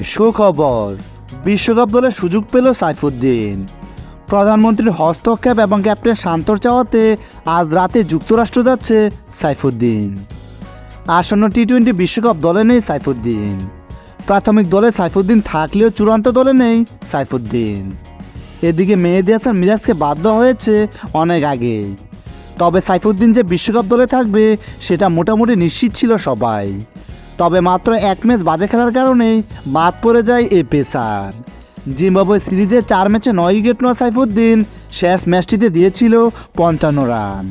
সুখবর। বিশ্বকাপ দলে সুযোগ পেল সাইফুদ্দিন। প্রধানমন্ত্রীর হস্তক্ষেপ এবং ক্যাপ্টেন শান্তর চাওয়াতে আজ রাতে যুক্তরাষ্ট্র যাচ্ছে সাইফুদ্দিন। আসন্ন টি টোয়েন্টি বিশ্বকাপ দলে নেই সাইফুদ্দিন। প্রাথমিক দলে সাইফুদ্দিন থাকলেও চূড়ান্ত দলে নেই সাইফুদ্দিন। এদিকে মেহেদি হাসান মিরাজকে দেওয়া হয়েছে অনেক আগে। তবে সাইফুদ্দিন যে বিশ্বকাপ দলে থাকবে, সেটা মোটামুটি নিশ্চিত ছিল সবাই। তবে মাত্র এক ম্যাচ বাজে খেলার কারণে বাদ পড়ে যায় এ পেসার। জিম্বাবুয়ে সিরিজে চার ম্যাচে নয় উইকেট নেওয়া সাইফুদ্দিন শেষ ম্যাচটিতে দিয়েছিল পঞ্চান্ন রান।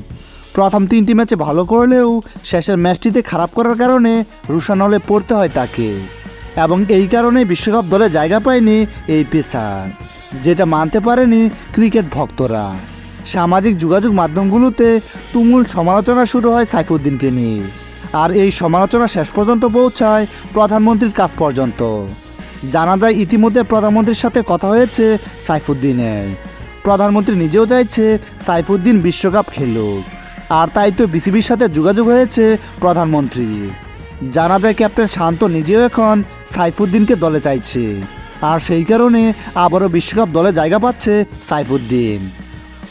প্রথম তিনটি ম্যাচে ভালো করলেও শেষের ম্যাচটিতে খারাপ করার কারণে রুশানলে পড়তে হয় তাকে। এবং এই কারণে বিশ্বকাপ দলে জায়গা পায়নি এই পেসার, যেটা মানতে পারেনি ক্রিকেট ভক্তরা। সামাজিক যোগাযোগ মাধ্যমগুলোতে তুমুল সমালোচনা শুরু হয় সাইফুদ্দিনকে নিয়ে। আর এই সমালোচনা শেষ পর্যন্ত পৌঁছায় প্রধানমন্ত্রীর কাছ পর্যন্ত। জানা যায় ইতিমধ্যে প্রধানমন্ত্রীর সাথে কথা হয়েছে সাইফুদ্দিনের। প্রধানমন্ত্রী নিজেও চাইছে সাইফুদ্দিন বিশ্বকাপ খেলুক। আর তাই তো বিসিবির সাথে যোগাযোগ হয়েছে প্রধানমন্ত্রী। জানা যায় ক্যাপ্টেন শান্ত নিজেও এখন সাইফুদ্দিনকে দলে চাইছে। আর সেই কারণে আবারও বিশ্বকাপ দলে জায়গা পাচ্ছে সাইফুদ্দিন।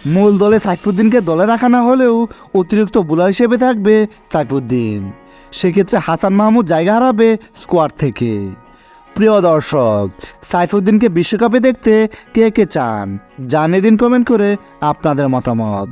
মূল দলে সাইফুদ্দিনকে দলে রাখা না হলেও অতিরিক্ত বোলার হিসেবে থাকবে সাইফুদ্দিন। সেক্ষেত্রে হাসান মাহমুদ জায়গা হারাবে স্কোয়াড থেকে। প্রিয় দর্শক, সাইফুদ্দিনকে বিশ্বকাপে দেখতে কে কে চান, জানিয়ে দিন কমেন্ট করে আপনাদের মতামত।